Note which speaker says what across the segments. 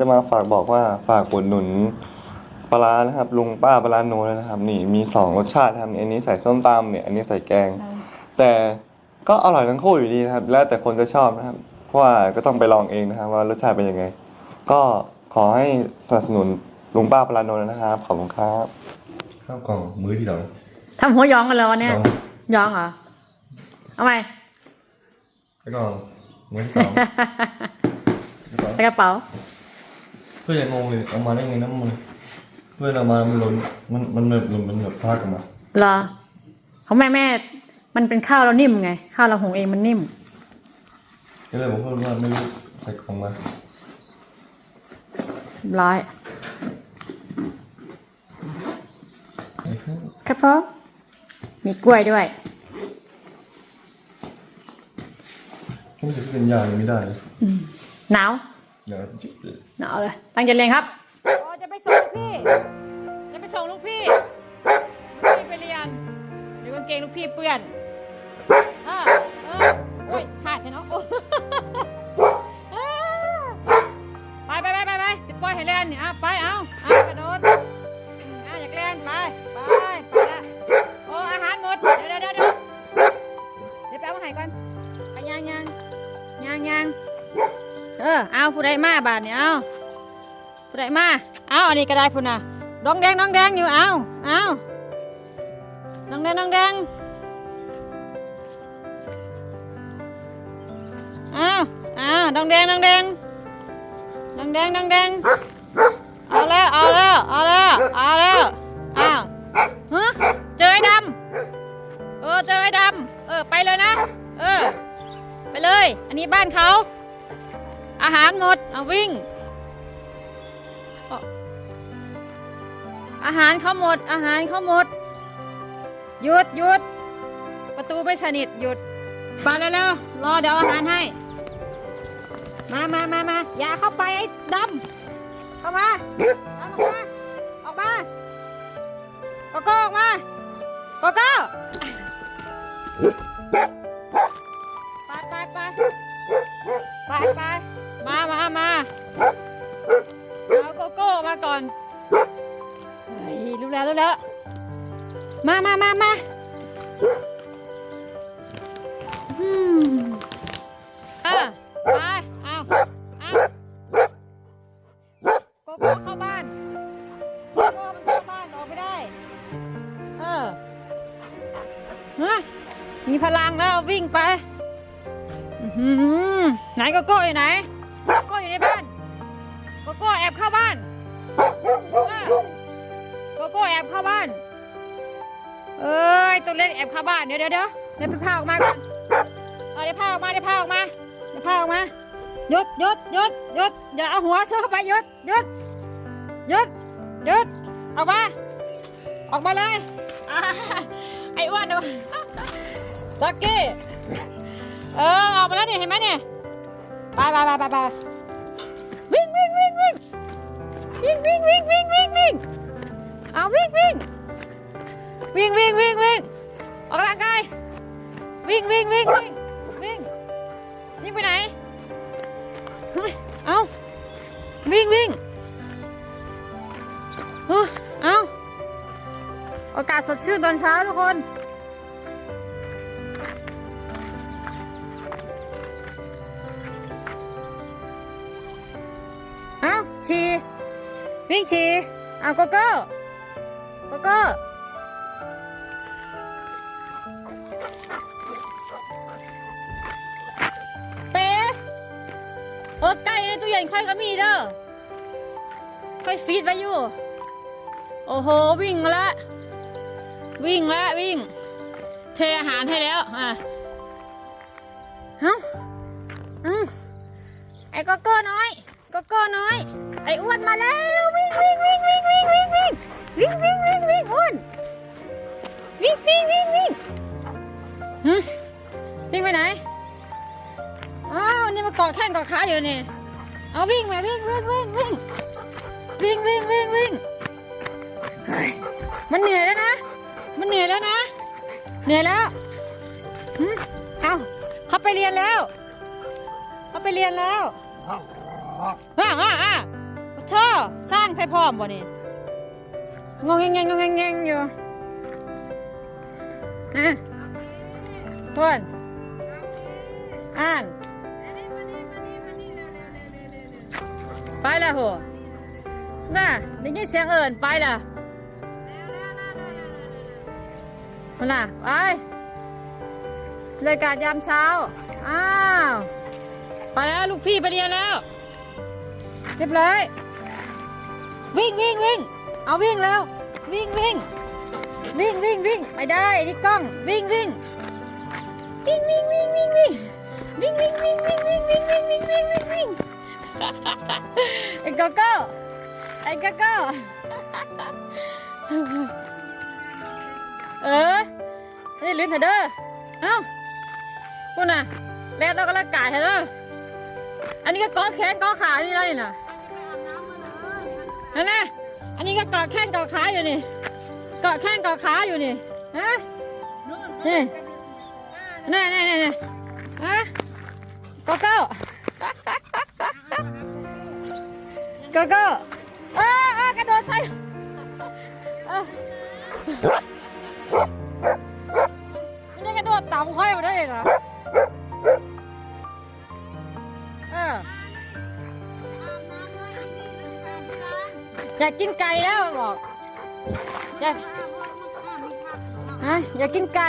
Speaker 1: จะมาฝากมันจะมาฝากบอกว่าฝากอุดหนุนปลาร้านะครับ ลุงป้าปลาร้าโนเลยนะครับ นี่มีสองรสชาติครับอันนี้ใส่ส้มตำเนี่ยอันนี้ใส่แกง แต่ก็อร่อยทั้งคู่อยู่ดีนะครับ แล้วแต่คนจะชอบนะครับ เพราะว่าก็ต้องไปลองเองนะครับ ว่ารสชาติเป็นยังไง ก็ขอให้สนับสนุนลุงป้าปลาร้าโนนะครับขอบคุณครับข้าวกล่องมื้อที่สอง
Speaker 2: ทำหัวยองกันแล้ววันเนี้ยยองเหรอเอาไหม
Speaker 1: ข้าวกล่องมื้อที่สอง
Speaker 2: ในกระ เป๋า
Speaker 1: เพื่อนยังงงเลยเอามาได้ไงน้ำมือเพื่อนเอามามันหล่นมันมันแบบหล่นมันแบบพลาดกันมา
Speaker 2: เหรอของแม่แม่ มันเป็นข้าวเรานิ่มไง ข้าวเราหุงเองมันนิ่ม
Speaker 1: ก็เลยบอกเพื่อนว่าไม่รู้ใส่กล่องมา
Speaker 2: ร้อย
Speaker 1: ไอ้เพื่อน
Speaker 2: ครับพ่อมีกล้วยด้วย
Speaker 1: ผมจะเป็นยายังไม่ได้เลย
Speaker 2: หนาว
Speaker 1: เดี๋ยวจิ๊บเลย
Speaker 2: หนาวเลยตั้งใจเรียนครับโอ้จะไปส่งลูกพี่ จะไปส่งลูกพี่ลูกพี่ไปเรียนเดี๋ยวกางเกงลูกพี่เปื้อนเออเออโอ้ยขาดใช่เนาะโอ้ไปไปไปไปไปจะปล่อยให้เล่นนี่อะไปเอาเอากระโดดอะอยากเล่นไปไปไป อเอาผู้ใดมาบาทนี่เอาผู้ใดมาเอาอันนี้ก็ได้พุ่นน่ะดองแดงดองแดงอยู่เอาเอาดองแดงดองแดงเอาเอาดองแดงดองแดงดังแดงดังแดงเอาแล้วเอาแล้วเอาแล้วเอาแล้วอ้าวฮะเจอไอ้ดำเออเจอไอ้ดำเออไปเลยนะ เออ ไปเลย อันนี้บ้านเขา อาหารหมดเอาวิ่ง อาหารเขาหมด อาหารเขาหมด หยุดหยุด ประตูไม่สนิทหยุด มาเร็วๆรอเดี๋ยวอาอาหารให้ มามามามาอย่าเข้าไปไอ้ดำเข้ามาดำออกมา ออกมาโกโก้ออกมาโกโก้ มามามามาอืมเออไปเอาเอาโกโก้เข้าบ้านโกโก้มันเข้าบ้านออกไม่ได้ เออเฮ้ยมีพลังแล้ววิ่งไปอื้อหือไหนโกโก้อยู่ไหนโกโก้อยู่ในบ้านโกโก้แอบเข้าบ้านเออโกโก้แอบเข้าบ้าน เอ้ยตัวเล็กแอบเข้าบ้านเดี๋ยวเดี๋ยวเดี๋ยวเดี๋ยวไปพาออกมาก่อนเอาเดี๋ยวพาออกมาเดี๋ยวพาออกมาเดี๋ยวพาออกมาหยุดหยุดหยุดหยุดอย่าเอาหัวเชื่อเข้าไปหยุดหยุดหยุดหยุดออกมาออกมาเลยไอ้อ้วนดูจ็กกี้เออออกมาแล้วเนี่ยเห็นไหมเนี่ยไปไปไปไปไปวิ่งวิ่งวิ่งวิ่งวิ่งวิ่งวิ่งวิ่งวิ่งวิ่งเอาวิ่งวิ่ง วิ่งวิ่งวิ่งวิ่งออกกำลังกายวิ่งวิ่งวิ่งวิ่งวิ่งวิ่งไปไหนเฮ้ยเอาวิ่งวิ่งเฮ้ยเอาอากาศสดชื่นตอนเช้าทุกคนเอาฉี่วิ่งฉี่เอาโกโก้โกโก้ เย็นค่อยก็มีเด้อค่อยฟีดไว้อยู่ โอ้โห วิ่งละ วิ่งละ วิ่ง เทอาหารให้แล้ว อะเฮ้าอืมไอ้โกโก้น้อยโกโก้น้อย ไอ้อ้วนมาแล้ว วิ่งวิ่งวิ่งวิ่งวิ่งวิ่งวิ่งวิ่งวิ่งวิ่งวิ่งอ้วนวิ่งวิ่งวิ่งวิ่งหึวิ่งไปไหน อ้าว นี่มาเกาะแข้งเกาะขาอยู่นี่ เอาวิ่งไหมวิ่งวิ่งวิ่งวิ่งวิ่งวิ่งวิ่งวิ่งมันเหนื่อยแล้วนะ มันเหนื่อยแล้วนะ เหนื่อยแล้วเอาเขาไปเรียนแล้ว เขาไปเรียนแล้วว้าวอ่าอ่าเธอสร้างใช่พร้อมบ่นี่งงเงงงงเงงอยู่อะทวนอ่าน ไปละโหน่ะได้ยเสียงเอิญไปละมัล่ะไปรายการยามเช้า อ้าว ไปแล้วลูกพี่ไปเรียนแล้ว เรียบร้อย วิ่งวิ่งวิ่ง เอาวิ่งแล้ว วิ่งวิ่ง วิ่งวิ่งวิ่งไปได้นี่กล้อง วิ่งวิ่ง วิ่งวิ่งวิ่งวิ่งวิ่งวิ่งวิ่งวิ่งวิ่งวิ่งวิ่งวิ่งวิ่งวิ่งวิ่ง ไอ้โกโก้ไอ้โกโก้เออนี่ลิ้นเถอะเด้อเอ้าคุณน่ะแลดเราก็ละกายเถอะเด้ออันนี้ก็ก้อแขนก้อขาอนี่ได้น่ะนั่นน่ะอันนี้ก็กอดแข้งกอดขาอยู่นี่กอดแข้งกอดขาอยู่นี่ฮะนี่นี่นี่นี่ฮะกอเก้า โกโก้เออเกระโดดใส่เออมันจะกระโดดตามค่อยมาได้เหรอเอออยากกินไก่แล้วบอกอยากอยากกินไก่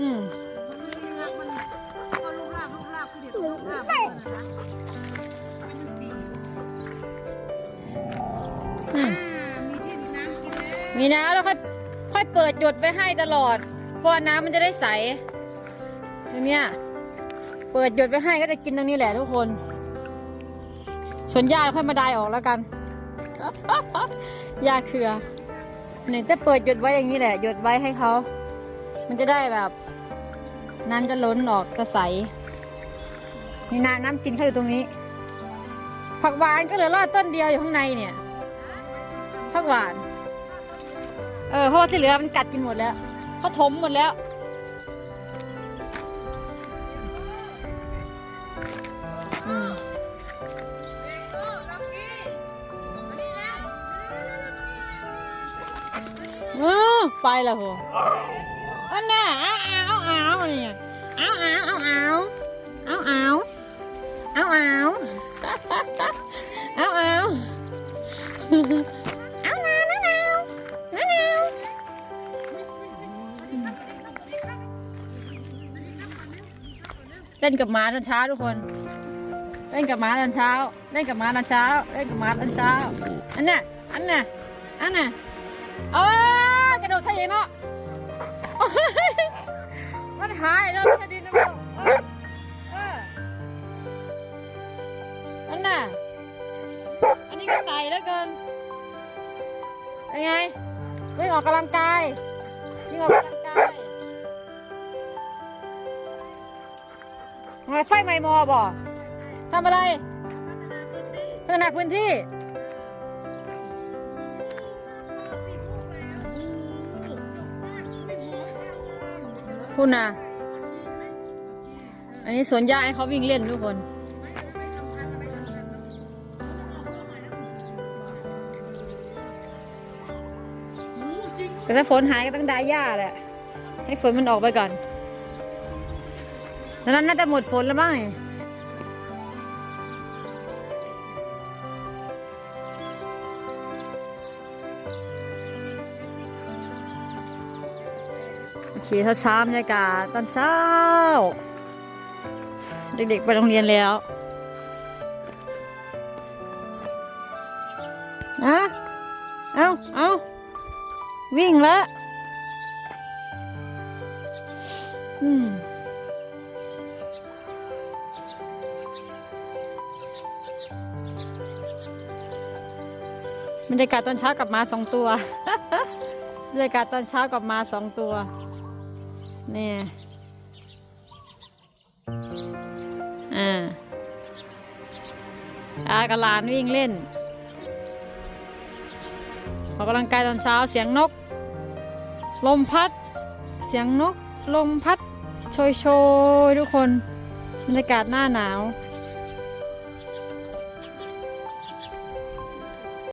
Speaker 2: อืม นี่นะแล้วค่อยค่อยเปิดหยดไว้ให้ตลอด เพราะน้ำมันจะได้ใสตรงเนี้ยเปิดหยดไว้ให้ก็จะกินตรงนี้แหละทุกคนส่วนหญ้าค่อยมาได้ออกแล้วกันหญ้าเครือเนี่ยจะเปิดหยดไว้อย่างนี้แหละหยดไว้ให้เขามันจะได้แบบ น้ำจะล้นออกจะใสนี่น้ำน้ำกินเขาอยู่ตรงนี้ ผักหวานก็เหลือรอดต้นเดียวอยู่ข้างในเนี่ยผักหวาน เออเพราะว่าที่เหลือมันกัดกินหมดแล้วเขาถมหมดแล้ว อืมเออไปละโหอันน่ะอ้าวอ้าวอ้าวเนี่ยอ้าวอ้าวอ้าวอ้าวอ้าวอ้าวอ้าวอ้าวอ้าวอ้าว เล่นกับหมาตอนเช้าทุกคน เล่นกับหมาตอนเช้า เล่นกับหมาตอนเช้า เล่นกับหมาตอนเช้า อันน่ะ อันน่ะ อันน่ะเออกระโดดใส่เนาะโอ๊ยมันหายแล้วแค่ดินนะพ่อเออเอออันน่ะ อันนี้ก็ไก่แล้วเกินยังไงวิ่งออกกำลังกายวิ่งออกกำลัง มาไฟไหม้มอบ่ทำอะไร พัฒนาพื้นที่ คุณนะอันนี้สวนหญ้าให้เขาวิ่งเล่นทุกคน แต่ถ้าฝนหายก็ต้องได้หญ้าแหละ ให้ฝนมันออกไปก่อน แล้วนั้นน่าจะหมดฝนแล้วมั้งนี่โอเคเช้าเช้าบรรยากาศตอนเช้า เด็กๆไปโรงเรียนแล้วนะเอาเอาวิ่งแล้ว อืม บรรยากาศตอนเช้ากับมาสองตัวบรรยากาศตอนเช้ากับมาสองตัวนี่อ่าอากับหลานวิ่งเล่นออกกำลังกายตอนเช้าเสียงนก ลมพัด เสียงนก ลมพัดโชยโชยทุกคนบรรยากาศหน้าหนาว